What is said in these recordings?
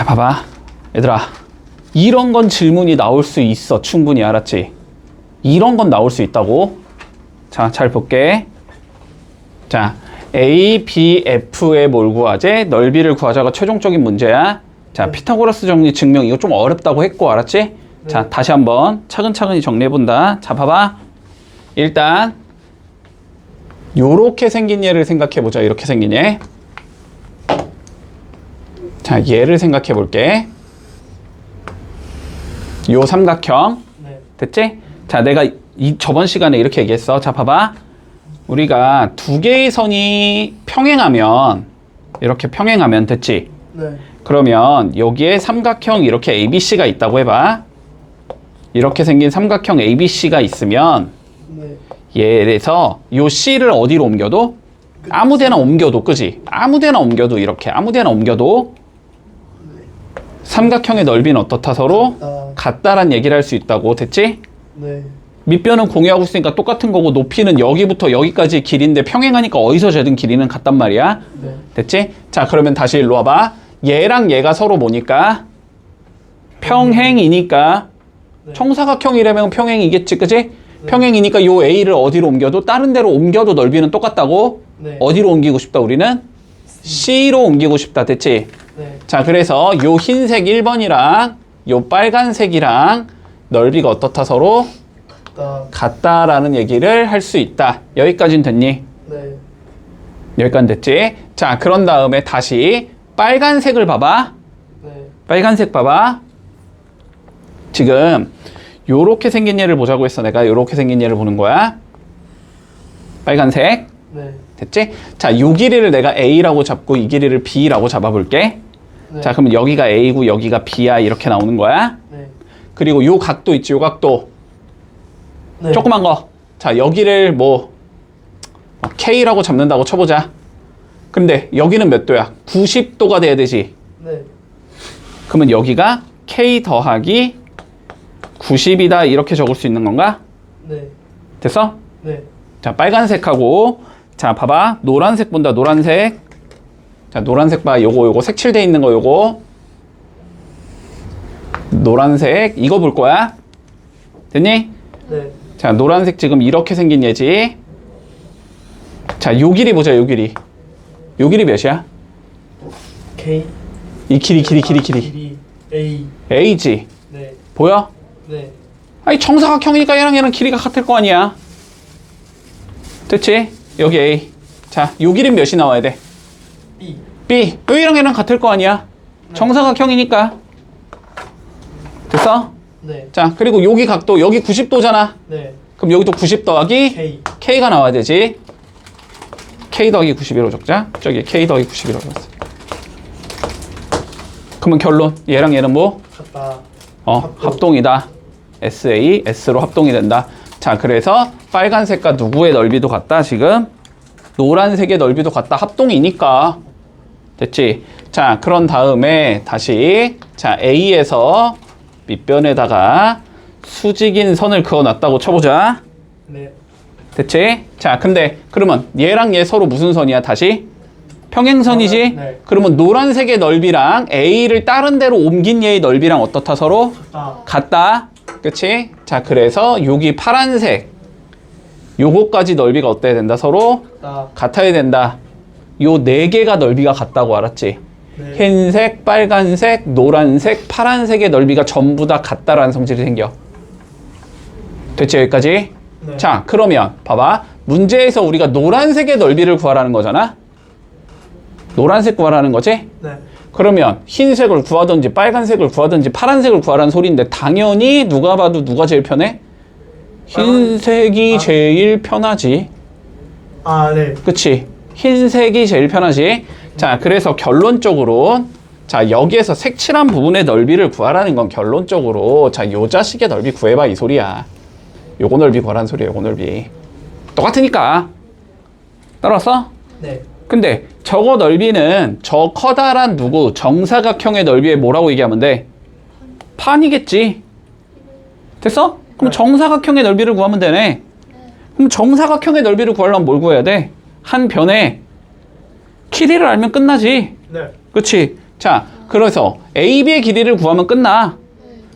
자, 봐봐. 얘들아. 이런 건 질문이 나올 수 있어. 충분히 알았지? 이런 건 나올 수 있다고. 자, 잘 볼게. 자, A, B, F의 뭘 구하재? 넓이를 구하자가 최종적인 문제야. 자, 피타고라스 정리 증명 이거 좀 어렵다고 했고, 알았지? 자, 다시 한번 차근차근히 정리해 본다. 자, 봐봐. 일단, 요렇게 생긴 얘를 생각해 보자. 이렇게 생긴 얘. 자, 얘를 생각해 볼게. 요 삼각형. 네. 됐지? 자, 내가 이 저번 시간에 이렇게 얘기했어. 자, 봐봐. 우리가 두 개의 선이 평행하면 이렇게 평행하면 됐지? 네. 그러면 여기에 삼각형 이렇게 ABC가 있다고 해봐. 이렇게 생긴 삼각형 ABC가 있으면 네. 얘에서 요 C를 어디로 옮겨도 아무데나 옮겨도 그지? 아무데나 옮겨도 이렇게 아무데나 옮겨도 삼각형의 넓이는 어떻다 서로 아, 같다란 얘기를 할 수 있다고 됐지? 네. 밑변은 공유하고 있으니까 똑같은 거고 높이는 여기부터 여기까지 길인데 평행하니까 어디서 재든 길이는 같단 말이야 네. 됐지? 자 그러면 다시 일로 와봐 얘랑 얘가 서로 뭐니까 평행이니까 네. 청사각형이라면 평행이겠지 그지? 평행이니까 요 A를 어디로 옮겨도 다른 데로 옮겨도 넓이는 똑같다고 네. 어디로 옮기고 싶다 우리는? C로 옮기고 싶다 됐지? 네. 자 그래서 요 흰색 1번이랑 요 빨간색이랑 넓이가 어떻다 서로 다. 같다라는 얘기를 할 수 있다 여기까지는 됐니? 네. 여기까지 됐지? 자 그런 다음에 다시 빨간색을 봐봐 네. 빨간색 봐봐 지금 요렇게 생긴 얘를 보자고 했어 내가 요렇게 생긴 얘를 보는 거야 빨간색 네. 됐지? 자, 요 길이를 내가 A라고 잡고 이 길이를 B라고 잡아볼게. 네. 자, 그러면 여기가 A고 여기가 B야 이렇게 나오는 거야. 네. 그리고 요 각도 있지, 요 각도. 네. 조그만 거. 자, 여기를 뭐 어, K라고 잡는다고 쳐보자. 근데 여기는 몇 도야? 90도가 돼야 되지. 네. 그러면 여기가 K 더하기 90이다 이렇게 적을 수 있는 건가? 네. 됐어? 네. 자, 빨간색하고 자, 봐봐. 노란색 본다. 노란색. 자, 노란색 봐. 요거 요거 색칠돼 있는 거 요거. 노란색 이거 볼 거야. 됐니? 네. 자, 노란색 지금 이렇게 생긴 얘지. 자, 요 길이 보자. 요 길이. 요 길이 몇이야? K. 이 길이 길이 길이 길이. 길이. A. A지. 네. 보여? 네. 아니 정사각형이니까 얘랑 얘랑 길이가 같을 거 아니야. 됐지? 여기 A. 자, 요 길이 몇이 나와야 돼? B. B. A랑 얘랑 같을 거 아니야. 정사각형이니까. 됐어? 네. 자, 그리고 여기 각도, 여기 90도잖아. 네. 그럼 여기도 90 더하기 K. K가 나와야 되지. K 더하기 91로 적자. 저기 K 더하기 91로 적었어. 그러면 결론. 얘랑 얘는 뭐? 같다. 어, 합동. 합동이다. SA, S로 합동이 된다. 자, 그래서 빨간색과 누구의 넓이도 같다, 지금? 노란색의 넓이도 같다. 합동이니까. 됐지? 자, 그런 다음에 다시, 자, A에서 밑변에다가 수직인 선을 그어놨다고 쳐보자. 네. 됐지? 자, 근데 그러면 얘랑 얘 서로 무슨 선이야, 다시? 평행선이지? 네. 그러면 노란색의 넓이랑 A를 다른 데로 옮긴 얘의 넓이랑 어떻다, 서로? 같다. 같다. 그치? 자, 그래서 여기 파란색. 요거까지 넓이가 어때야 된다? 서로 같다. 같아야 된다. 요 네 개가 넓이가 같다고 알았지? 네. 흰색, 빨간색, 노란색, 파란색의 넓이가 전부 다 같다라는 성질이 생겨. 됐지? 여기까지? 네. 자, 그러면 봐봐. 문제에서 우리가 노란색의 넓이를 구하라는 거잖아? 노란색 구하라는 거지? 네. 그러면 흰색을 구하든지 빨간색을 구하든지 파란색을 구하라는 소리인데 당연히 누가 봐도 누가 제일 편해? 흰색이 아. 제일 편하지. 아, 네. 그치? 흰색이 제일 편하지. 자, 그래서 결론적으로 자, 여기에서 색칠한 부분의 넓이를 구하라는 건 결론적으로 자, 요 자식의 넓이 구해봐 이 소리야. 요거 넓이 구하라는 소리야, 요거 넓이. 똑같으니까. 따라왔어? 네. 근데 저거 넓이는 저 커다란 누구 정사각형의 넓이에 뭐라고 얘기하면 돼? 판이겠지. 됐어? 그럼 네. 정사각형의 넓이를 구하면 되네. 그럼 정사각형의 넓이를 구하려면 뭘 구해야 돼? 한 변에 길이를 알면 끝나지. 네. 그렇지? 자, 그래서 AB의 길이를 구하면 끝나.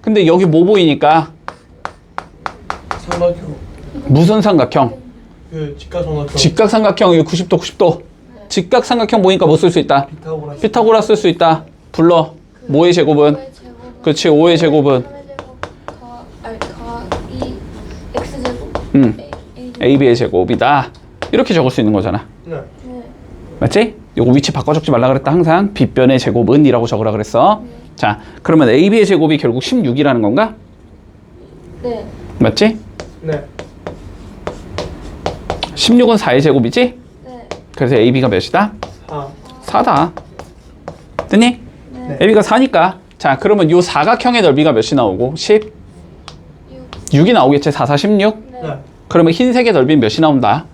근데 여기 뭐 보이니까 삼각형. 무슨 삼각형? 그 직각삼각형. 직각삼각형 이거 90도 90도. 직각삼각형 보니까 뭐 쓸 수 있다? 피타고라스. 피타고라 쓸 수 있다. 불러. 뭐의 제곱은? 5의 제곱은 그렇지. 5의 제곱은 3의 제곱 더 아니 더이 x 제곱 음. A, AB의 제곱이다. 이렇게 적을 수 있는 거잖아. 네. 네. 맞지? 요거 위치 바꿔 적지 말라 그랬다. 항상 빗변의 제곱은 이라고 적으라 그랬어. 자, 그러면 AB의 제곱이 결국 16이라는 건가? 네. 맞지? 네. 16은 4의 제곱이지? 네. 그래서 AB가 몇이다? 4. 4다. 됐니? 네. AB가 4니까. 자, 그러면 요 사각형의 넓이가 몇이 나오고? 10? 6. 6이 나오겠지? 4, 4, 16? 네. 네. 그러면 흰색의 넓이는 몇이 나온다?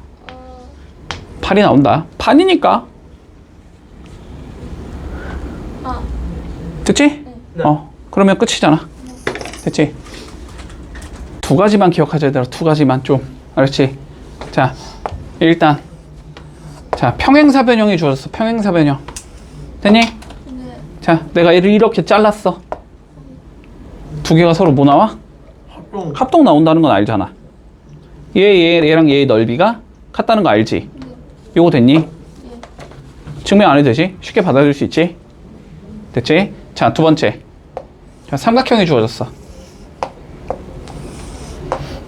어, 8이 나온다. 판이니까. 아, 됐지? 네. 어, 그러면 끝이잖아. 됐지? 두 가지만 기억하자, 얘들아. 두 가지만 좀. 알았지? 자, 일단. 자, 평행사 변형이 주어졌어. 평행사 변형. 됐니? 네. 자, 내가 얘를 이렇게 잘랐어. 두 개가 서로 뭐 나와? 합동. 합동 나온다는 건 알잖아. 얘, 얘, 얘랑 얘의 넓이가 같다는 거 알지? 요거 됐니? 증명 안 해도 되지? 쉽게 받아들일 수 있지? 됐지? 자, 두 번째. 자, 삼각형이 주어졌어.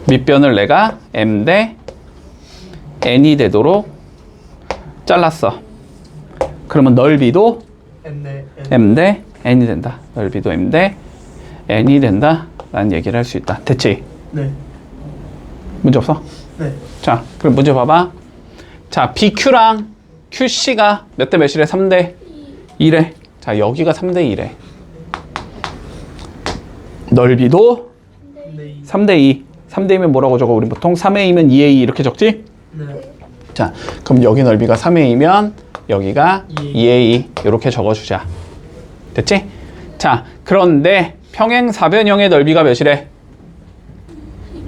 밑변을 내가 m 대 n이 되도록 잘랐어. 그러면 넓이도 m 대 n이 된다. 넓이도 m 대 n이 된다. 라는 얘기를 할 수 있다. 됐지? 네. 문제 없어? 네. 자, 그럼 문제 봐봐. 자, BQ랑 QC가 몇 대 몇이래? 3대 2래. 자, 여기가 3대 2래. 넓이도 네. 3대 2. 3대 2면 뭐라고 적어? 우리 보통 3의 2면 2의 2 이렇게 적지? 네. 자, 그럼 여기 넓이가 3의 2면 여기가 2의 2의 2 이렇게 적어주자. 됐지? 자, 그런데 평행사변형의 넓이가 몇이래?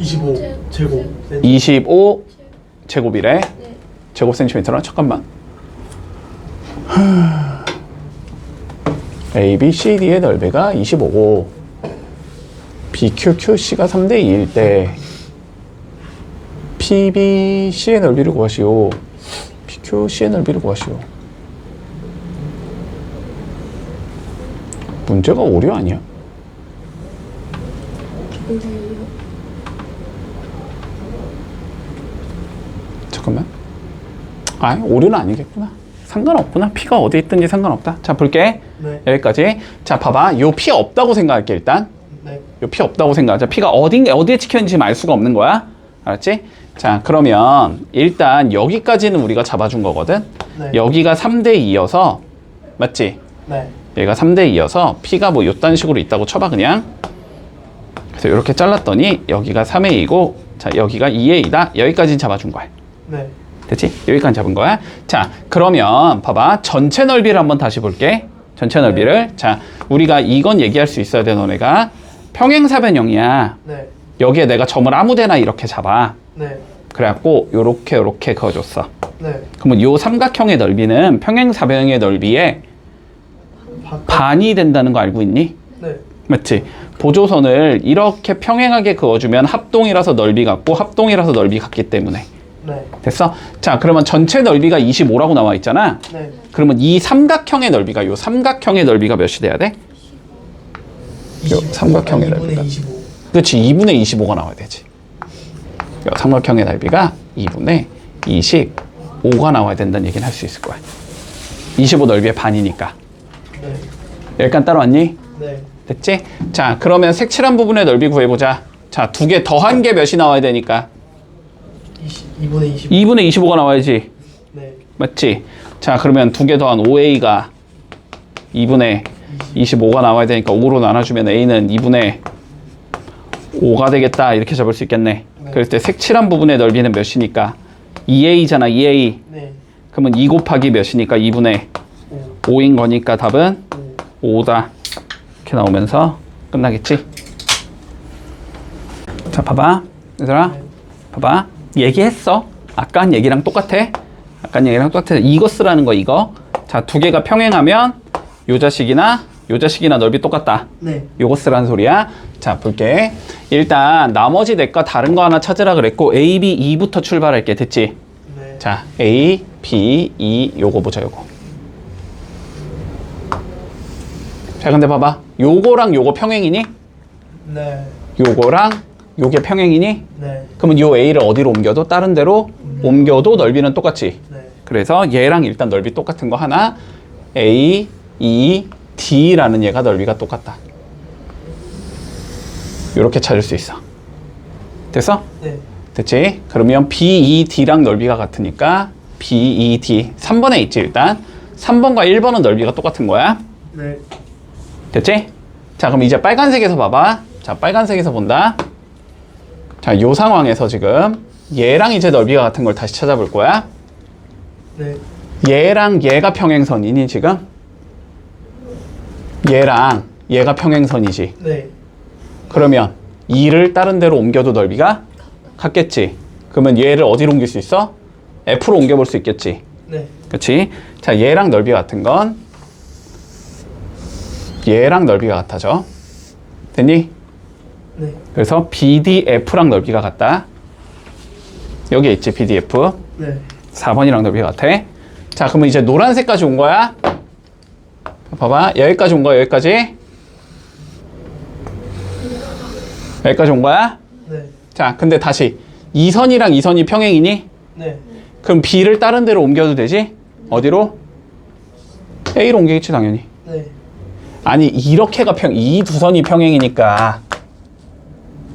25 제곱. 네. 25 제곱이래. 네. 제곱 센티미터라 잠깐만. A, B, C, D의 넓이가 25고 B, Q, Q, C가 3대 2일 때 P, B, C의 넓이를 구하시오. P, Q, C의 넓이를 구하시오. 문제가 오류 아니야? 잠깐만. 아, 오류는 아니겠구나. 상관없구나. P가 어디 있든지 상관없다. 자, 볼게. 네. 여기까지. 자, 봐봐. 요 P 없다고 생각할게, 일단. 네. 요 P 없다고 생각하자. P가 어딘, 어디에 찍혀있는지 지금 알 수가 없는 거야. 알았지? 자, 그러면 일단 여기까지는 우리가 잡아준 거거든. 네. 여기가 3대 2여서, 맞지? 네. 얘가 3대 2여서 P가 뭐 요딴 식으로 있다고 쳐봐, 그냥. 그래서 이렇게 잘랐더니 여기가 3의 2고, 자, 여기가 2의 2다. 여기까지는 잡아준 거야. 네. 됐지? 여기까지 잡은 거야. 자, 그러면 봐봐. 전체 넓이를 한번 다시 볼게. 전체 넓이를. 자, 우리가 이건 얘기할 수 있어야 돼, 너네가. 평행사변형이야. 네. 여기에 내가 점을 아무데나 이렇게 잡아. 네. 그래갖고 요렇게 요렇게 그어줬어. 네. 그러면 요 삼각형의 넓이는 평행사변형의 넓이의 바깥. 반이 된다는 거 알고 있니? 네. 맞지? 보조선을 이렇게 평행하게 그어주면 합동이라서 넓이 같고 합동이라서 넓이 같기 때문에 네. 됐어? 자 그러면 전체 넓이가 25라고 나와 있잖아 네. 그러면 이 삼각형의 넓이가 요 삼각형의 넓이가 몇이 돼야 돼? 요 삼각형의 2분의 넓이가. 25. 그렇지 2분의 25가 나와야 되지 요 삼각형의 넓이가 2분의 25가 나와야 된다는 얘기는 할 수 있을 거야 25 넓이의 반이니까 네. 여기까지 따라왔니? 네. 됐지? 자, 그러면 색칠한 부분의 넓이 구해보자. 자, 두 개 더한 게 몇이 나와야 되니까? 20, 2분의 25. 2분의 25가 나와야지. 네. 맞지? 자, 그러면 두 개 더한 5A가 2분의 25가 나와야 되니까 5로 나눠주면 A는 2분의 5가 되겠다. 이렇게 잡을 수 있겠네. 네. 그럴 때 색칠한 부분의 넓이는 몇이니까? 2A잖아, 2A. 네. 그러면 2 곱하기 몇이니까 2분의 5. 5인 거니까 답은 5. 5다. 이렇게 나오면서 끝나겠지? 자, 봐봐. 얘들아. 네. 봐봐. 얘기했어. 아까 한 얘기랑 똑같아. 아까 한 얘기랑 똑같아. 이거 쓰라는 거, 이거. 자, 두 개가 평행하면 요 자식이나 요 자식이나 넓이 똑같다. 네. 요거 쓰라는 소리야. 자, 볼게. 일단 나머지 넷과 다른 거 하나 찾으라 그랬고 A, B, E부터 출발할게. 됐지? 네. 자, A, B, E 요거 보자, 요거. 자, 근데 봐봐. 요거랑 요거 평행이니? 네. 요거랑 요게 평행이니? 네. 그러면 요 A를 어디로 옮겨도 다른 데로 옮겨도 넓이는 똑같지. 네. 그래서 얘랑 일단 넓이 똑같은 거 하나 A, E, D라는 얘가 넓이가 똑같다. 이렇게 찾을 수 있어. 됐어? 네. 됐지? 그러면 B, E, D랑 넓이가 같으니까 B, E, D 3번에 있지 일단 3번과 1번은 넓이가 똑같은 거야. 네. 됐지? 자 그럼 이제 빨간색에서 봐봐. 자 빨간색에서 본다. 자 요 상황에서 지금 얘랑 이제 넓이가 같은 걸 다시 찾아볼 거야. 네. 얘랑 얘가 평행선이니 지금? 얘랑 얘가 평행선이지. 네. 그러면 2를 다른 데로 옮겨도 넓이가 같겠지. 그러면 얘를 어디로 옮길 수 있어? F로 옮겨볼 수 있겠지. 네. 그렇지? 자, 얘랑 넓이 같은 건 얘랑 넓이가 같아져. 됐니? 네. 그래서 BDF랑 넓이가 같다. 여기에 있지, BDF. 네. 4번이랑 넓이가 같아. 자, 그러면 이제 노란색까지 온 거야. 봐봐. 여기까지 온 거야, 여기까지. 여기까지 온 거야. 네. 자, 근데 다시. 이 선이랑 이 선이 평행이니? 네. 그럼 B를 다른 데로 옮겨도 되지? 어디로? A로 옮기겠지, 당연히. 네. 아니, 이렇게가 평, 이 두 선이 평행이니까.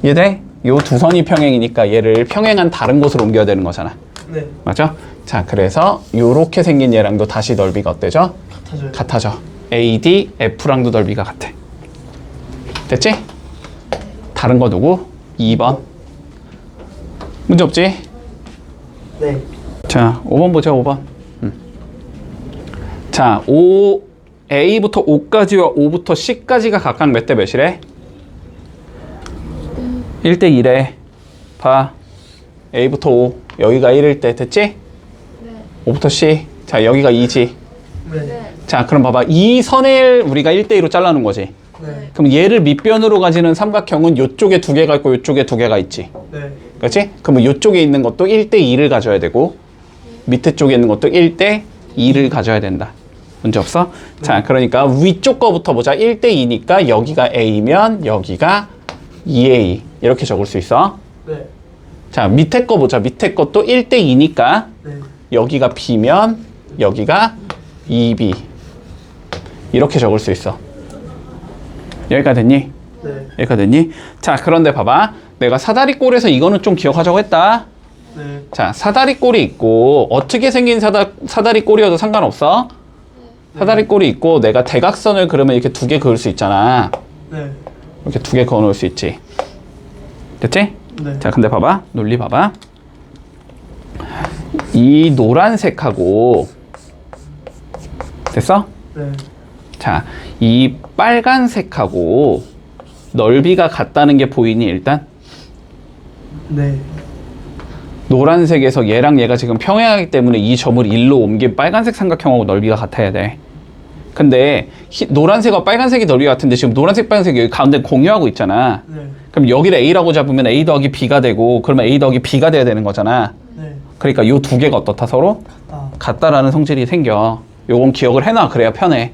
이해돼? 요두 선이 평행이니까 얘를 평행한 다른 곳으로 옮겨야 되는 거잖아. 네. 맞죠? 자, 그래서 요렇게 생긴 얘랑도 다시 넓이가 어때죠? 같아져요. 같아져. AD, F랑도 넓이가 같아. 됐지? 다른 거 누구? 2번. 문제 없지? 네. 자, 5번 보자, 5번. 음. 자, 5, A부터 5까지와 5부터 C까지가 각각 몇 대 몇이래? 1대 2래. 봐. A부터 5. 여기가 1일 때, 됐지? 네. 5부터 C. 자, 여기가 2지. 네. 네. 자, 그럼 봐봐. 이 선을 우리가 1대 2로 잘라놓은 거지. 네. 그럼 얘를 밑변으로 가지는 삼각형은 이쪽에 두 개가 있고 이쪽에 두 개가 있지. 네. 그렇지? 그러면 이쪽에 있는 것도 1대 2를 가져야 되고 밑에 쪽에 있는 것도 1대 2를 가져야 된다. 문제 없어? 자, 그러니까 위쪽 거부터 보자. 1대 2니까 여기가 A면 여기가 2A 이렇게 적을 수 있어. 네. 자, 밑에 거 보자. 밑에 것도 1대 2니까 네. 여기가 B면 여기가 2B 이렇게 적을 수 있어. 여기까지 됐니? 네. 여기까지 됐니? 자, 그런데 봐봐. 내가 사다리꼴에서 이거는 좀 기억하자고 했다. 네. 자, 사다리꼴이 있고 어떻게 생긴 사다, 사다리꼴이어도 상관없어. 사다리꼴이 있고 내가 대각선을 그러면 이렇게 두 개 그을 수 있잖아. 네. 이렇게 두 개 그어 놓을 수 있지. 됐지? 네. 자, 근데 봐봐. 논리 봐봐. 이 노란색하고 됐어? 네. 자, 이 빨간색하고 넓이가 같다는 게 보이니 일단? 네. 노란색에서 얘랑 얘가 지금 평행하기 때문에 이 점을 1로 옮긴 빨간색 삼각형하고 넓이가 같아야 돼. 근데 히- 노란색과 빨간색이 넓이가 같은데 지금 노란색, 빨간색이 여기 가운데 공유하고 있잖아. 네. 그럼 여기를 A라고 잡으면 A 더하기 B가 되고 그러면 A 더하기 B가 돼야 되는 거잖아. 네. 그러니까 이두 개가 어떻다 서로? 아. 같다 라는 성질이 생겨. 요건 기억을 해놔. 그래야 편해.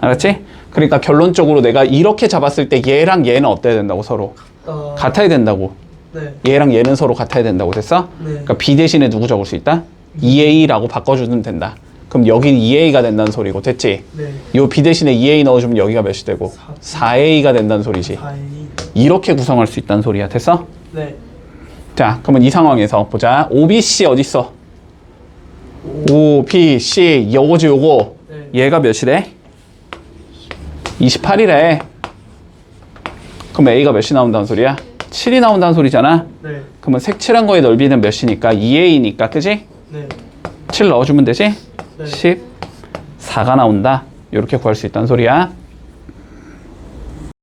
알았지? 그러니까 결론적으로 내가 이렇게 잡았을 때 얘랑 얘는 어때야 된다고 서로? 아. 같아야 된다고. 네. 얘랑 얘는 서로 같아야 된다고 됐어? 네. 그러니까 B 대신에 누구 적을 수 있다? 2A라고 바꿔주면 된다. 그럼 여긴 2A가 된다는 소리고 됐지? 네. 요 B 대신에 2A 넣어주면 여기가 몇이 되고 4A가 된다는 소리지. 다이. 이렇게 구성할 수 있다는 소리야. 됐어? 네. 자, 그러면 이 상황에서 보자. OBC 어디 있어? OBC 요거지 요거. 네. 얘가 몇이래? 28이래. 그럼 A가 몇이 나온다는 소리야? 7이 나온다는 소리잖아. 네. 그러면 색칠한 거의 넓이는 몇이니까 2A니까 그지? 네. 7 넣어주면 되지? 네. 14가 나온다. 이렇게 구할 수 있다는 소리야.